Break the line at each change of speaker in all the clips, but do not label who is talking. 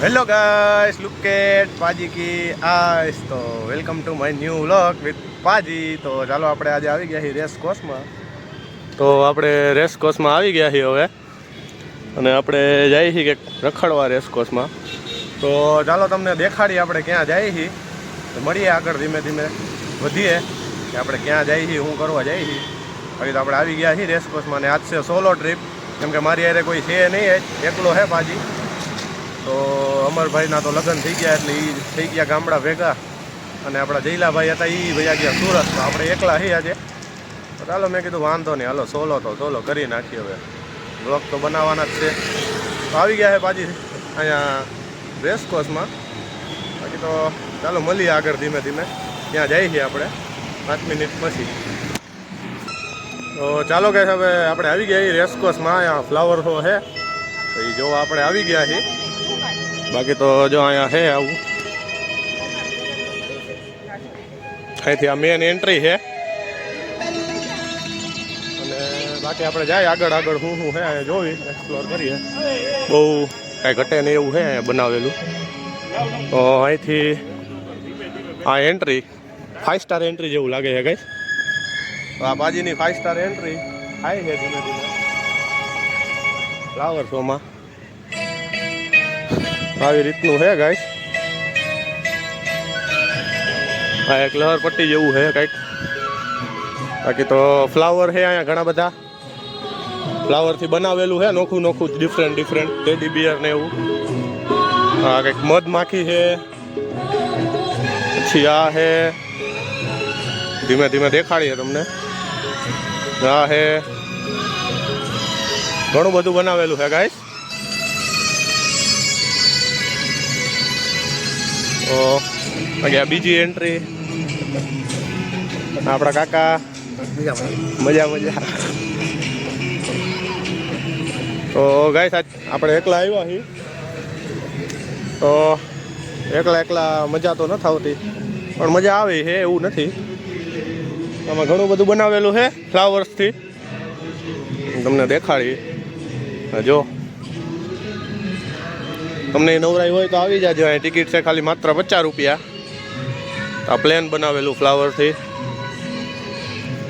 Hello guys look at paaji કી આઈસ તો welcome to my new vlog with paaji તો ચાલો આપણે આજે આવી ગયા છીએ રેસ કોર્સમાં તો આપણે રેસ કોર્સમાં આવી ગયા છીએ હવે. અને આપણે જઈએ છીએ કે રખડવા રેસ કોર્સમાં તો ચાલો તમને દેખાડીએ આપણે ક્યાં જઈએ છીએ. તો મળીએ આગળ ધીમે ધીમે વધીએ કે આપણે ક્યાં જઈએ છીએ શું કરવા જઈએ છીએ. બાકી તો આપણે આવી ગયા છીએ રેસ કોર્સમાં અને આજ છે સોલો ટ્રીપ કેમ કે મારી યારે કોઈ છે નહીં, એકલો હે પાજી તો અમરભાઈના તો લગ્ન થઈ ગયા એટલે એ થઈ ગયા ગામડા ભેગા. અને આપણા જયલાભાઈ હતા એ ભૈયા ગયા સુરત આપણે એકલા છીએ આજે. તો ચાલો મેં કીધું વાંધો નહીં. હાલો, સોલો તો સોલો કરી નાખીએ હવે. બ્લોગ તો બનાવવાના જ છે. તો આવી ગયા છે પાછી અહીંયા રેસકોસમાં બાકી તો ચાલો મળીએ આગળ ધીમે ધીમે. ત્યાં જઈએ છીએ આપણે. પાંચ મિનિટ પછી. તો ચાલો કે હવે આપણે આવી ગયા એ રેસકોસમાં અહીંયા ફ્લાવર શો છે તો એ જો આપણે આવી ગયા છીએ બાકી તો જો અહીંયા છે આવું. અહીંથી આ મેન એન્ટ્રી છે અને બાકી આપણે જાય આગળ આગળ શું શું છે અહીંયા જોઈ એક્સપ્લોર કરીએ. બહુ કાંઈ ઘટે નહીં એવું છે અહીંયા બનાવેલું. તો અહીંથી આ એન્ટ્રી ફાઇવ સ્ટાર એન્ટ્રી જેવું લાગે છે કઈ આ બાજીની ફાઇવ સ્ટાર એન્ટ્રી થાય છે ધીમે ધીમે ફ્લાવર શોમાં આવી રીતનું છે ગાઈસ આ એક લહર પટ્ટી જેવું છે કંઈક. બાકી તો ફ્લાવર છે અહીંયા ઘણા બધા. ફ્લાવરથી બનાવેલું છે નોખું નોખું ડિફરન્ટ ડિફરન્ટ ટેડી બિયર ને એવું. આ કંઈક મધ માખી છે પછી આ છે ધીમે ધીમે દેખાડીએ તમને. આ છે ઘણું બધું બનાવેલું છે ગાઈસ તો બાકી બીજી એન્ટ્રી આપણા કાકા. મજા મજા. તો ગાય સાચ આપણે એકલા આવ્યા છીએ. તો એકલા એકલા મજા તો નથી આવતી પણ મજા આવે છે, એવું નથી. આમાં ઘણું બધું બનાવેલું છે ફ્લાવર્સથી તમને દેખાડી જો. તમને નવરાઈ હોય તો આવી જાજો. અહીં ટિકિટ છે ખાલી માત્ર પચાસ રૂપિયા. આ પ્લેન બનાવેલું ફ્લાવરથી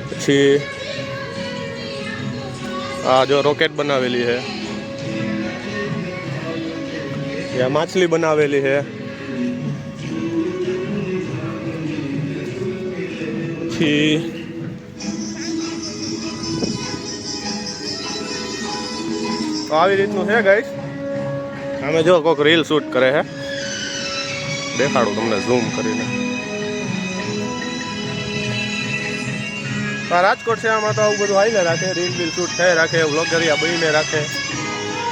પછી આ જો રોકેટ બનાવેલી છે. ત્યાં માછલી બનાવેલી છે. પછી આવી રીતનું છે ગાઈસ અમે જો કોઈક રીલ શૂટ કરે હે. દેખાડું તમને ઝૂમ કરીને. આ રાજકોટ છે આમાં તો આવું બધું આવીને રાખે રીલ બીલ શૂટ થાય રાખે વ્લોગરિયા બનીને રાખે.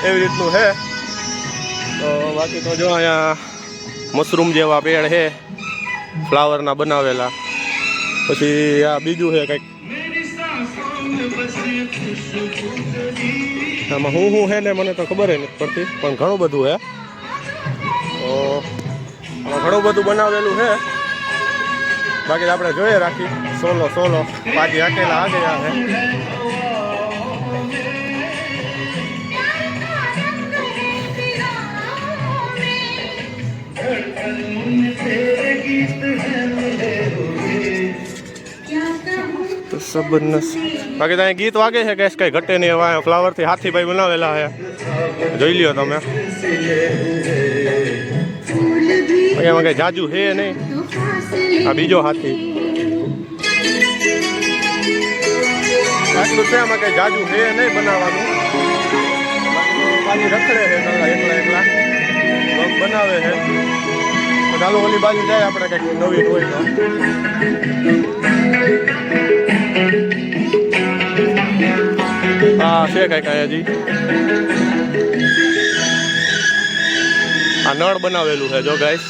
એવી રીતનું છે તો બાકી તો જો અહીંયા મશરૂમ જેવા પેડ છે ફ્લાવરના બનાવેલા. પછી આ બીજું છે કંઈક. આમાં હું શું છે ને મને તો ખબર નથી પડતી. પણ ઘણું બધું છે તો ઘણું બધું બનાવેલું છે બાકી આપણે જોઈએ રાખી. Solo solo. પાછી અકેલા આ ગયા છે તો સબરનસ બાકી ત્યાં ગીત વાગે છે કે કઈ ઘટે નહીં. હવે ફ્લાવરથી હાથીભાઈ બનાવેલા છે. જોઈ લ્યો તમે. એમાં કઈ જાજુ છે નહીં. આ બીજો હાથી. આટલું છે એમાં કઈ જાજુ છે નહીં બનાવવાનું. પાછી રખડે છે એકલા એકલા. બનાવે છે. ચાલો ઓલી બાજુ જાય આપણે કંઈક નવી હોય તો. હા, છે કઈ કઈ હજી આ નળ બનાવેલું છે, જો ગાઈસ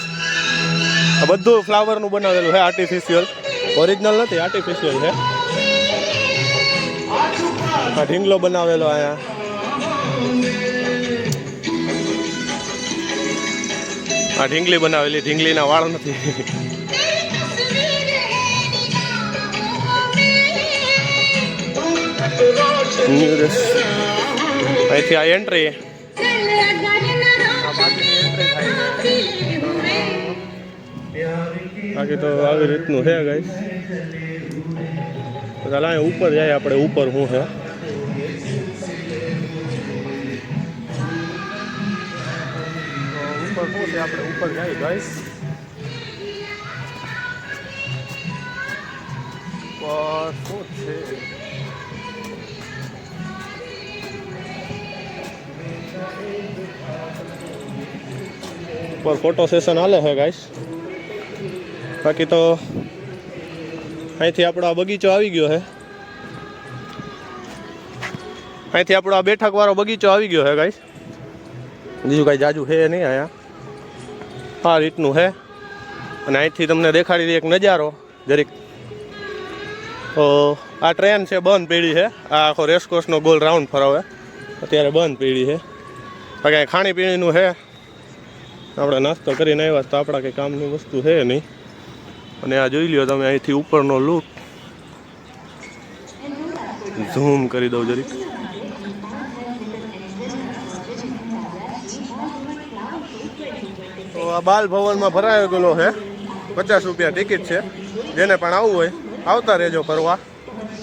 આ બધું ફ્લાવરનું બનાવેલું છે આર્ટિફિશિયલ ઓરિજિનલ નથી આર્ટિફિશિયલ છે. આ ઢીંગલો બનાવેલો અહીંયા. આ ઢીંગલી બનાવેલી, ઢીંગલીના વાળ નથી. અહીંથી આ એન્ટ્રી બાકી તો આવી રીતનું છે ગઈ ચાલ અહીંયા ઉપર જાય આપણે, ઉપર હું હે ઉપર શું છે, આપણે ઉપર જાય ગાઈસ ઉપર શું છે? ઉપર ફોટો સેશન હાલે છે ગાઈસ બાકી તો અહીંથી આપણો આ બગીચો આવી ગયો છે. અહીંથી આપણો આ બેઠક વાળો બગીચો આવી ગયો છે ગાઈસ બીજું કાંઈ જાજુ છે નહીં અહીંયા. આ રીતનું છે. અને અહીંથી તમને દેખાડી દે એક નજારો. જરીક તો આ ટ્રેન છે, બંધ પીડી છે. આ આખો રેસકોર્સનો ગોલ રાઉન્ડ ફરાવે. અત્યારે બંધ પીડી છે. બાકી ખાણીપીણીનું છે. આપણે નાસ્તો કરીને આવ્યા તો આપણા કંઈ કામની વસ્તુ છે નહીં. અને આ જોઈ લ્યો તમે અહીંથી ઉપરનો લૂક ઝૂમ કરી દઉં જરીક. તો આ બાલ ભવનમાં ભરાયો ગયેલો છે. પચાસ રૂપિયા ટિકિટ છે. જેને પણ આવવું હોય, આવતા રહેજો ફરવા.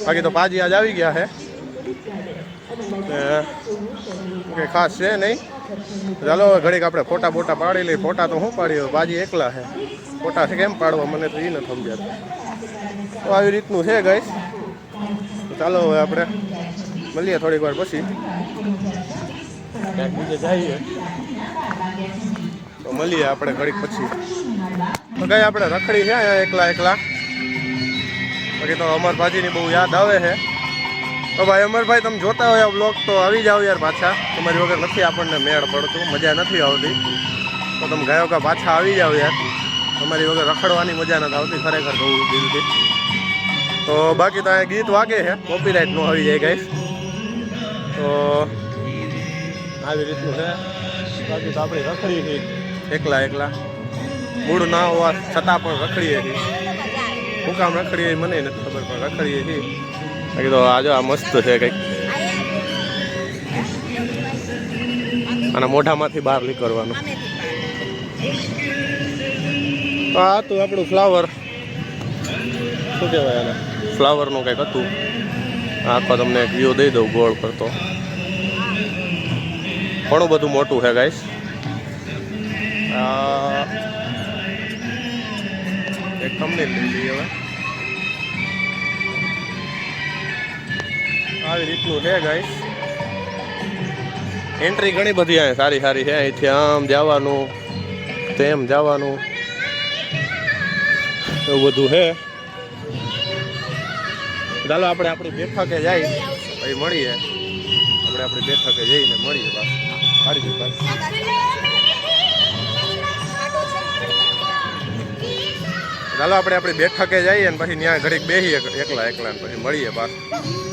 બાકી તો પાજી આજ આવી ગયા છે. કંઈ ખાસ છે નહીં. ચાલો હવે ઘડીક આપણે ફોટા બોટા પાડી લઈએ. ફોટા તો શું પાડ્યો બાજી એકલા છે ફોટા કેમ પાડવા? મને તો એ નથી સમજાતું. તો આવી રીતનું છે ગાઈસ ચાલો હવે આપણે મળીએ થોડીક વાર પછી. જઈએ. તો મળીએ આપણે ઘડીક પછી. તો કઈ આપણે રખડી છે એકલા એકલા. બાકી તો અમર ભાજીની બહુ યાદ આવે છે. તો ભાઈ, અમરભાઈ, તમે જોતા હોય બ્લોગ તો આવી જાઓ યાર પાછા. તમારી વગર નથી આપણને મેળ પડતું, મજા નથી આવતી. તો તમે ગયો કે પાછા આવી જાઓ યાર. તમારી વગર રખડવાની મજા નથી આવતી, ખરેખર કહું દિલથી તો બાકી તો અહીંયા ગીત વાગે છે કોપીરાઇટ નો આવી જાય ગાઈસ તો આવી રીતનું છે. બાકી તો આપણે રખડી છીએ. એકલા એકલા. મૂળ ના હોવા છતાં પણ રખડીએ છીએ. હું કામ રખડીએ મને નથી ખબર, પણ રખડીએ છીએ. બાકી તો આજો આ મસ્ત છે કંઈક. અને મોઢામાંથી બહાર નીકળવાનું. તો આ હતું આપણું ફ્લાવર શું કહેવાય એને ફ્લાવરનું કંઈક હતું. આખો તમને એક વ્યૂ દઈ દઉં ગોળ કરતો ઘણું બધું મોટું છે ગાઈસ એક તમને લઈએ હવે. આવી રીતનું છે ગાઈસ એન્ટ્રી ઘણી બધી અહીંયા સારી સારી છે. અહીંથી આમ જવાનું, તેમ જવાનું. એવું બધું છે. ચાલો, આપણે આપણી બેઠકે જાય પછી મળીએ. આપણે આપણી બેઠકે જઈને મળીએ પાછું હારી પાછું ચાલો, આપણે આપણી બેઠકે જઈએ ને પછી ત્યાં ઘડીક બેસીએ એકલા એકલા પછી મળીએ પાછું